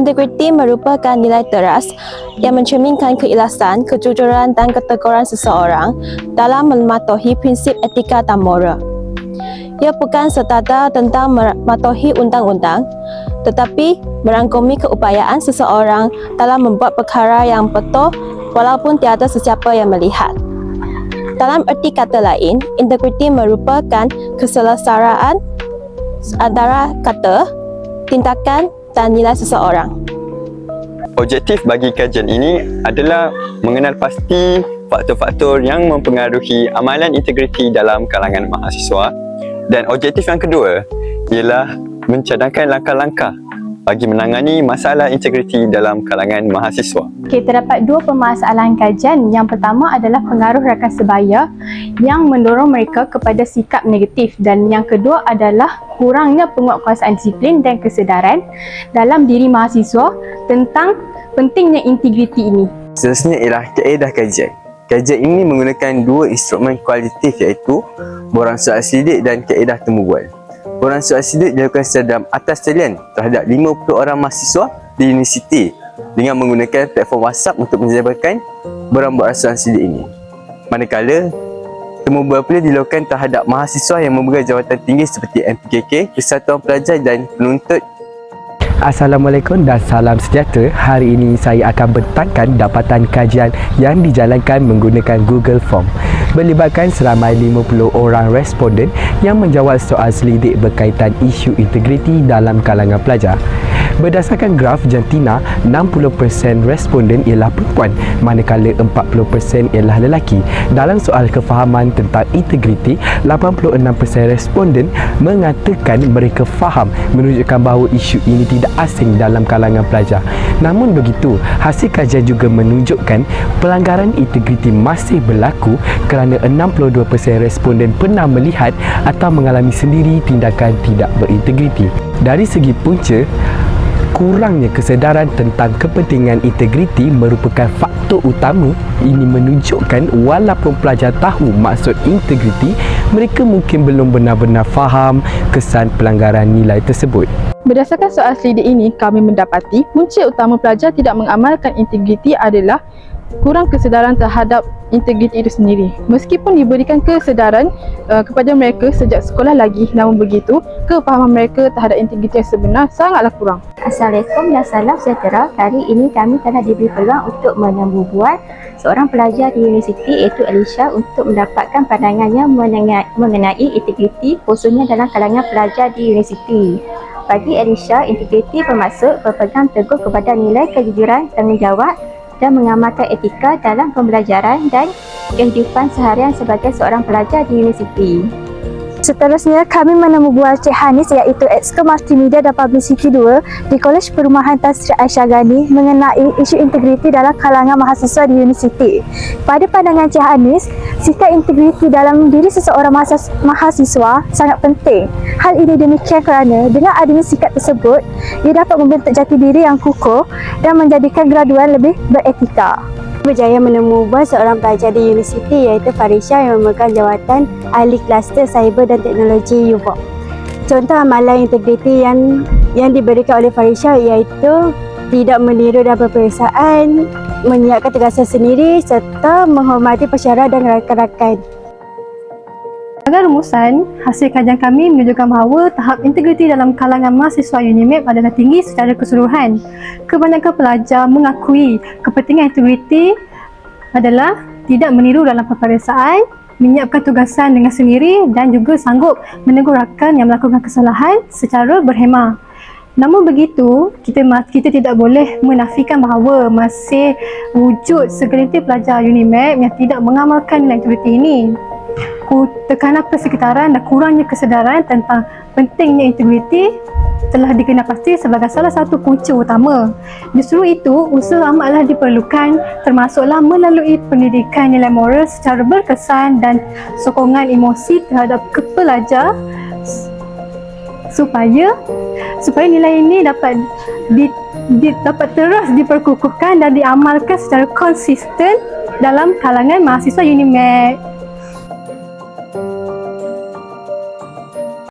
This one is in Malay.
Integriti merupakan nilai teras yang mencerminkan keikhlasan, kejujuran dan keteguran seseorang dalam mematuhi prinsip etika dan moral. Ia bukan sekadar tentang mematuhi undang-undang, tetapi merangkumi keupayaan seseorang dalam membuat perkara yang betul walaupun tiada sesiapa yang melihat. Dalam erti kata lain, integriti merupakan keselesaraan antara kata, tindakan dan nilai seseorang. Objektif bagi kajian ini adalah mengenal pasti faktor-faktor yang mempengaruhi amalan integriti dalam kalangan mahasiswa dan objektif yang kedua ialah mencadangkan langkah-langkah bagi menangani masalah integriti dalam kalangan mahasiswa. Okay, terdapat dua permasalahan kajian. Yang pertama adalah pengaruh rakan sebaya yang mendorong mereka kepada sikap negatif dan yang kedua adalah kurangnya penguatkuasaan disiplin dan kesedaran dalam diri mahasiswa tentang pentingnya integriti ini. Seterusnya ialah kaedah kajian. Kajian ini menggunakan dua instrumen kualitatif iaitu borang soal sidik dan kaedah temu soal sidik dilakukan secara dalam atas talian terhadap 50 orang mahasiswa di universiti dengan menggunakan platform WhatsApp untuk menjabarkan borang-borang soal sidik ini. Manakala, temu pula dilakukan terhadap mahasiswa yang memegang jawatan tinggi seperti MPKK, Kesatuan Pelajar dan Penuntut Assalamualaikum dan salam sejahtera. Hari ini saya akan bentangkan dapatan kajian yang dijalankan menggunakan Google Form. Melibatkan seramai 50 orang responden yang menjawab soal selidik berkaitan isu integriti dalam kalangan pelajar. Berdasarkan graf jantina, 60% responden ialah perempuan manakala 40% ialah lelaki. Dalam soal kefahaman tentang integriti, 86% responden mengatakan mereka faham menunjukkan bahawa isu ini tidak asing dalam kalangan pelajar. Namun begitu, hasil kajian juga menunjukkan pelanggaran integriti masih berlaku kerana 62% responden pernah melihat atau mengalami sendiri tindakan tidak berintegriti. Dari segi punca, kurangnya kesedaran tentang kepentingan integriti merupakan faktor utama ini menunjukkan walaupun pelajar tahu maksud integriti mereka mungkin belum benar-benar faham kesan pelanggaran nilai tersebut Berdasarkan soal selidik ini, kami mendapati punca utama pelajar tidak mengamalkan integriti adalah kurang kesedaran terhadap integriti itu sendiri. Meskipun diberikan kesedaran uh, kepada mereka sejak sekolah lagi, namun begitu, kefahaman mereka terhadap integriti yang sebenar sangatlah kurang. Assalamualaikum dan salam sejahtera. Hari ini kami telah diberi peluang untuk buat seorang pelajar di universiti iaitu Alicia untuk mendapatkan pandangannya mengenai integriti khususnya dalam kalangan pelajar di universiti. Bagi Alicia, integriti bermaksud berpegang teguh kepada nilai kejujuran, tanggungjawab dan mengamalkan etika dalam pembelajaran dan kehidupan seharian sebagai seorang pelajar di universiti. Seterusnya, kami menemubual Cik Hanis iaitu Exco Multimedia dan Publicity 2 di Kolej Perumahan Tan Sri Aisyah Ghani mengenai isu integriti dalam kalangan mahasiswa di universiti. Pada pandangan Cik Hanis, sikap integriti dalam diri seseorang mahasiswa sangat penting. Hal ini demikian kerana dengan adanya sikap tersebut, ia dapat membentuk jati diri yang kukuh dan menjadikan graduan lebih beretika berjaya menemukan seorang pelajar di universiti iaitu Farisha yang memegang jawatan ahli kluster cyber dan teknologi UVOC. Contoh amalan integriti yang yang diberikan oleh Farisha iaitu tidak meniru dan peperiksaan, menyiapkan tugasan sendiri serta menghormati pesara dan rakan-rakan. Sebagai rumusan, hasil kajian kami menunjukkan bahawa tahap integriti dalam kalangan mahasiswa UNIMEP adalah tinggi secara keseluruhan. Kebanyakan pelajar mengakui kepentingan integriti adalah tidak meniru dalam peperiksaan, menyiapkan tugasan dengan sendiri dan juga sanggup menegur rakan yang melakukan kesalahan secara berhemah. Namun begitu, kita kita tidak boleh menafikan bahawa masih wujud segelintir pelajar UNIMEP yang tidak mengamalkan nilai integriti ini tekanan persekitaran dan kurangnya kesedaran tentang pentingnya integriti telah dikenal pasti sebagai salah satu punca utama. Justru itu, usaha amatlah diperlukan termasuklah melalui pendidikan nilai moral secara berkesan dan sokongan emosi terhadap kepelajar supaya supaya nilai ini dapat di, di, dapat terus diperkukuhkan dan diamalkan secara konsisten dalam kalangan mahasiswa UNIMED.